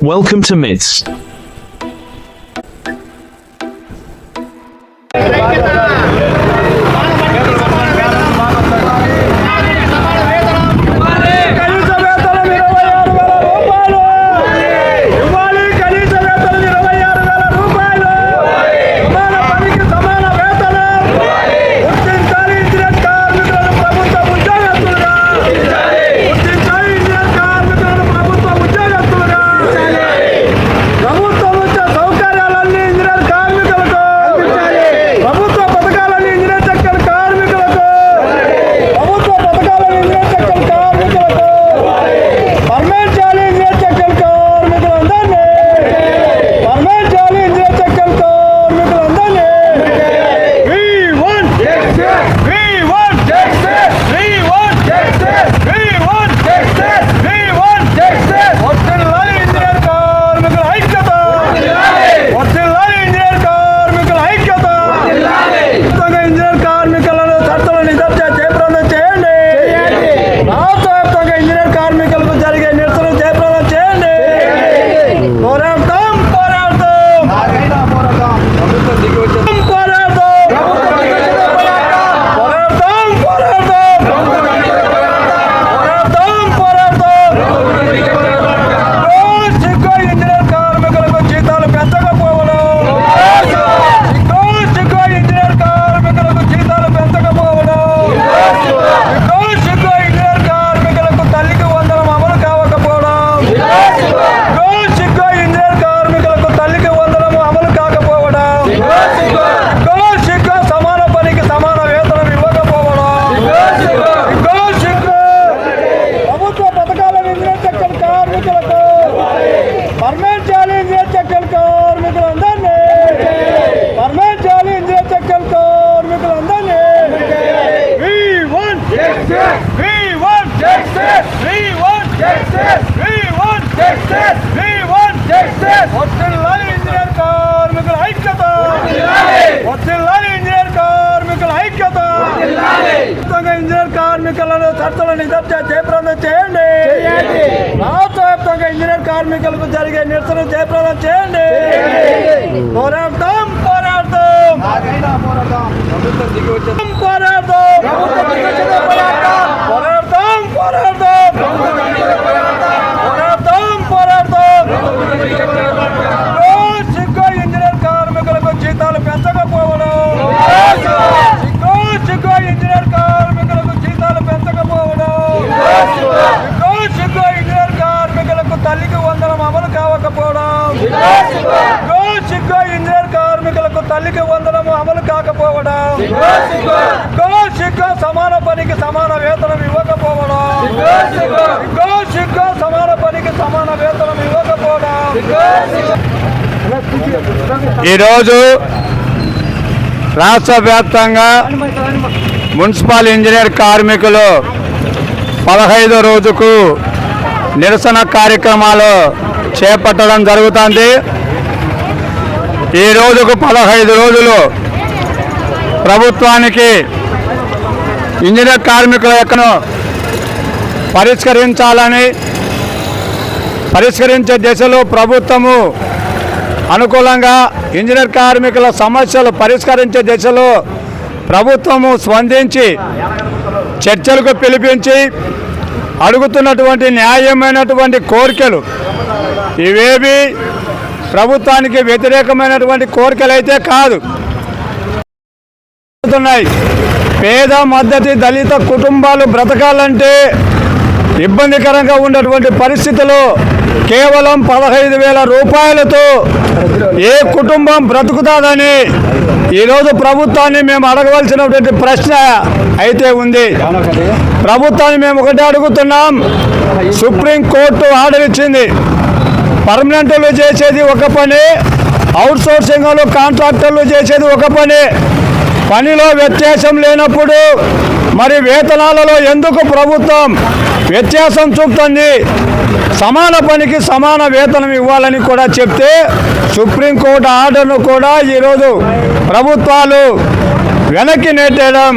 Welcome to Myths. సిగ్గు సిగ్గు engineer కార్మికులకు తల్లికి వందనం అమలు కాకపోవడం సిగ్గు సిగ్గు సమాన పనికి సమాన వేతనం ఇవ్వకపోవడం సిగ్గు సిగ్గు ప్రభుత్వ పథకాలను ఇంజనీర్ చక్కని కార్మికులకు పర్మనెంట్ చేయాలి ఇంజనీర్ చక్కని కార్మికులందరినీ పర్మనెంట్ చేయాలి ఇంజనీర్ చక్కని కార్మికులందరినీ We want justice. We want justice. We want justice. We want justice. We want justice. వర్ధిల్లాలి ఇంజనీర్ కార్మికుల ఐక్యత వర్ధిల్లాలి ఇంజనీర్ కార్మికుల ఐక్యత ఉచితంగా ఇంజనీర్ కార్మికులను చట్టాలను నిదర్శన జయప్రదం చేయండి. రాష్ట్ర వ్యాప్తంగా ఇంజనీర్ కార్మికులకు జరిగే నిరసన జయప్రదం చేయండి. పోరాడతాం పోరాడతాం పోరాడతాం పోరాడతాం పోరాడతాం పోరాడతాం పోరాడతాం సిగ్గు ఇంజనీర్ కార్మికులకు జీతాలు పెంచకపోవడం సిగ్గు సిగ్గు ఇంజనీర్ కార్మికులకు జీతాలు పెంచకపోవడం సిగ్గు సిగ్గు ఇంజనీర్ కార్మికులకు తల్లికి వందనం అమలు కావకపోవడం సిగ్గు సిగ్గు ఇంజనీర్ కార్మికులకు తల్లికి వందనము అమలు కాకపోవడం. సిగ్గు సమాన పనికి సమాన వేతనం ఇవ్వకపోవడం. సిగ్గు సమాన పనికి సమాన వేతనం ఇవ్వకపోవడం. ఈరోజు రాష్ట్ర వ్యాప్తంగా మున్సిపల్ ఇంజనీర్ కార్మికులు పదహైదో రోజుకు నిరసన కార్యక్రమాలు చేపట్టడం జరుగుతుంది. ఈ రోజుకు పదహైదు రోజులు ప్రభుత్వానికి ఇంజనీర్ కార్మికుల యొక్కను పరిష్కరించాలని పరిష్కరించే దిశలో ప్రభుత్వము అనుకూలంగా ఇంజనీర్ కార్మికుల సమస్యలు పరిష్కరించే దిశలో ప్రభుత్వము స్పందించి చర్చలకు పిలిపించి అడుగుతున్నటువంటి న్యాయమైనటువంటి కోరికలు ఇవేవి ప్రభుత్వానికి వ్యతిరేకమైనటువంటి కోరికలు అయితే కాదు. ఉన్నాయి పేద మద్దతి దళిత కుటుంబాలు బ్రతకాలంటే ఇబ్బందికరంగా ఉన్నటువంటి పరిస్థితిలో కేవలం పదహైదు వేల రూపాయలతో ఏ కుటుంబం బ్రతుకుతాదని ఈరోజు ప్రభుత్వాన్ని మేము అడగవలసినటువంటి ప్రశ్న అయితే ఉంది. ప్రభుత్వాన్ని మేము ఒకటే అడుగుతున్నాం. సుప్రీంకోర్టు ఆర్డర్ ఇచ్చింది. పర్మనెంట్లు చేసేది ఒక పని అవుట్సోర్సింగ్లు కాంట్రాక్టర్లు చేసేది ఒక పని. పనిలో వ్యత్యాసం లేనప్పుడు మరి వేతనాలలో ఎందుకు ప్రభుత్వం వ్యత్యాసం చూపుతుంది? సమాన పనికి సమాన వేతనం ఇవ్వాలని కూడా చెప్తే సుప్రీంకోర్టు ఆర్డర్ను కూడా ఈరోజు ప్రభుత్వాలు వెనక్కి నెట్టేయడం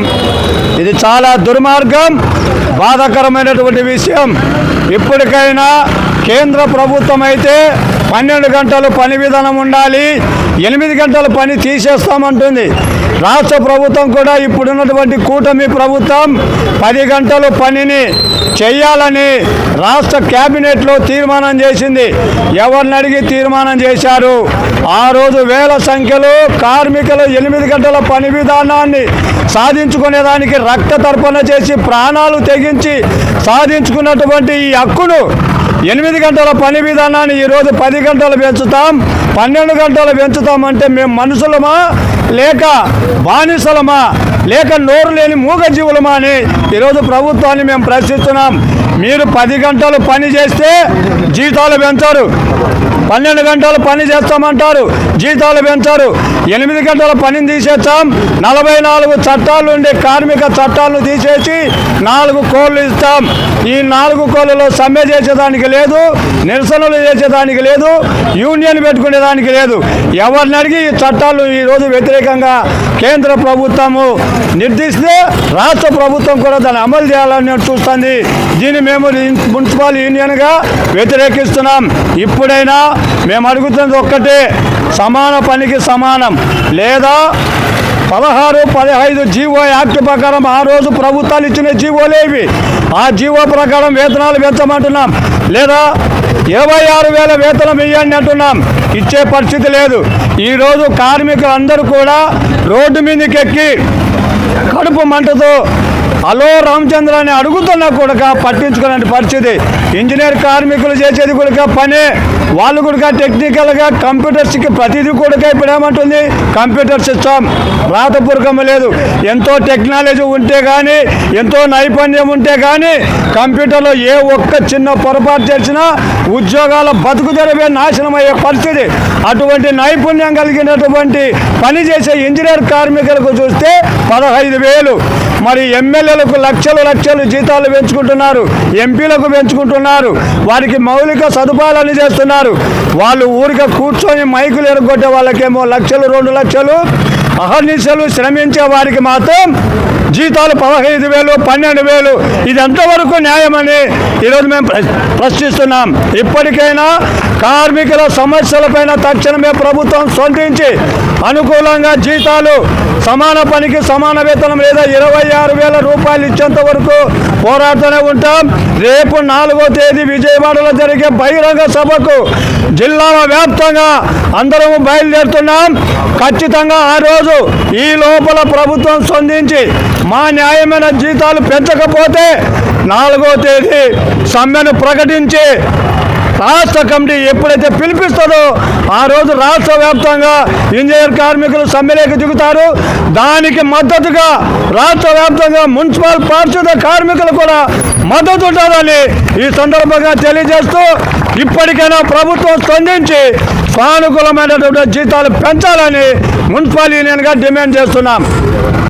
ఇది చాలా దుర్మార్గం బాధాకరమైనటువంటి విషయం. ఇప్పటికైనా కేంద్ర ప్రభుత్వం అయితే పన్నెండు గంటలు పని విధానం ఉండాలి. ఎనిమిది గంటల పని తీసేస్తామంటుంది. రాష్ట్ర ప్రభుత్వం కూడా ఇప్పుడున్నటువంటి కూటమి ప్రభుత్వం పది గంటలు పనిని చేయాలని రాష్ట్ర క్యాబినెట్లో తీర్మానం చేసింది. ఎవరిని అడిగి తీర్మానం చేశారు? ఆ రోజు వేల సంఖ్యలో కార్మికులు ఎనిమిది గంటల పని విధానాన్ని సాధించుకునేదానికి రక్త తర్పణ చేసి ప్రాణాలు తెగించి సాధించుకున్నటువంటి ఈ హక్కును ఎనిమిది గంటల పని విధానాన్ని ఈరోజు పది గంటలు పెంచుతాం పన్నెండు గంటలు పెంచుతాం. పెంచుతామంటే మేము మనుషులమా? లేక బానిసలమా? లేక నోరు లేని మూగజీవులమా అని ఈరోజు ప్రభుత్వాన్ని మేము ప్రశ్నిస్తున్నాం. మీరు పది గంటలు పని చేస్తే జీతాలు పెంచారు. పన్నెండు గంటలు పని చేస్తామంటారు. జీతాలు పెంచారు. ఎనిమిది గంటల పనిని తీసేస్తాం. నలభై నాలుగు చట్టాలు ఉండే కార్మిక చట్టాలను తీసేసి నాలుగు కోళ్ళు ఇస్తాం. ఈ నాలుగు కోళ్ళలో సమ్మె చేసేదానికి లేదు నిరసనలు చేసేదానికి లేదు యూనియన్ పెట్టుకునేదానికి లేదు. ఎవరిని అడిగి ఈ చట్టాలు ఈరోజు వ్యతిరేకంగా కేంద్ర ప్రభుత్వము నిర్దిస్తే రాష్ట్ర ప్రభుత్వం కూడా దాన్ని అమలు చేయాలని చూస్తుంది. దీన్ని మేము మున్సిపల్ యూనియన్గా వ్యతిరేకిస్తున్నాం. ఇప్పుడైనా మేము అడుగుతున్నది ఒక్కటే సమాన పనికి సమానం. లేదా పదహారు పదహైదు జీవో యాక్ట్ ప్రకారం ఆ రోజు ప్రభుత్వాలు ఇచ్చిన జీవోలేవి ఆ జీవో ప్రకారం వేతనాలు పెంచమంటున్నాం. లేదా ఇరవై ఆరు వేల వేతనం ఇవ్వండి అంటున్నాం. ఇచ్చే పరిస్థితి లేదు. ఈరోజు కార్మికులందరూ కూడా రోడ్డు మీదకి ఎక్కి కడుపు మంటతో హలో రామచంద్ర అని అడుగుతున్నా కూడా పట్టించుకునే పరిస్థితి. ఇంజనీర్ కార్మికులు చేసేది కూడా పనే. వాళ్ళు కూడా టెక్నికల్గా కంప్యూటర్స్కి ప్రతిదీ కూడా ఇప్పుడు ఏమంటుంది కంప్యూటర్ సిస్టమ్ రాతపూర్వకం లేదు. ఎంతో టెక్నాలజీ ఉంటే కానీ ఎంతో నైపుణ్యం ఉంటే కానీ కంప్యూటర్లో ఏ ఒక్క చిన్న పొరపాటు చేసినా ఉద్యోగాల బతుకు తెరవే నాశనం అయ్యే పరిస్థితి. అటువంటి నైపుణ్యం కలిగినటువంటి పని చేసే ఇంజనీర్ కార్మికులకు చూస్తే పదహైదు వేలు. మరి ఎమ్మెల్యేలకు లక్షలు లక్షలు జీతాలు పెంచుకుంటున్నారు ఎంపీలకు పెంచుకుంటున్నారు వారికి మౌలిక సదుపాయాలు చేస్తున్నారు. వాళ్ళు ఊరిగా కూర్చొని మైకులు ఎరగొట్టే వాళ్ళకేమో లక్షలు రెండు లక్షలు అహర్నిశలు శ్రమించే వారికి మాత్రం జీతాలు పదహైదు వేలు పన్నెండు వేలు. ఇది ఎంతవరకు న్యాయమని ఈరోజు మేము ప్రశ్నిస్తున్నాం. ఇప్పటికైనా కార్మికుల సమస్యలపైన తక్షణమే ప్రభుత్వం స్పందించి అనుకూలంగా జీతాలు సమాన పనికి సమాన వేతనం లేదా ఇరవై ఆరు వేల రూపాయలు ఇచ్చేంత వరకు పోరాడుతూనే ఉంటాం. రేపు నాలుగో తేదీ విజయవాడలో జరిగే బహిరంగ సభకు జిల్లాల వ్యాప్తంగా అందరం బయలుదేరుతున్నాం. ఖచ్చితంగా ఆ రోజు ఈ లోపల ప్రభుత్వం స్పందించి మా న్యాయమైన జీతాలు పెంచకపోతే నాలుగో తేదీ సమ్మెను ప్రకటించి రాష్ట్ర కమిటీ ఎప్పుడైతే పిలిపిస్తుందో ఆ రోజు రాష్ట్ర వ్యాప్తంగా ఇంజనీర్ కార్మికులు సమ్మెలోకి దిగుతారు. దానికి మద్దతుగా రాష్ట్ర వ్యాప్తంగా మున్సిపల్ పారిశుద్ధ కార్మికులు కూడా మద్దతు ఉంటుందని ఈ సందర్భంగా తెలియజేస్తూ ఇప్పటికైనా ప్రభుత్వం స్పందించి సానుకూలమైనటువంటి జీతాలు పెంచాలని మున్సిపల్ యూనియన్గా డిమాండ్ చేస్తున్నాం.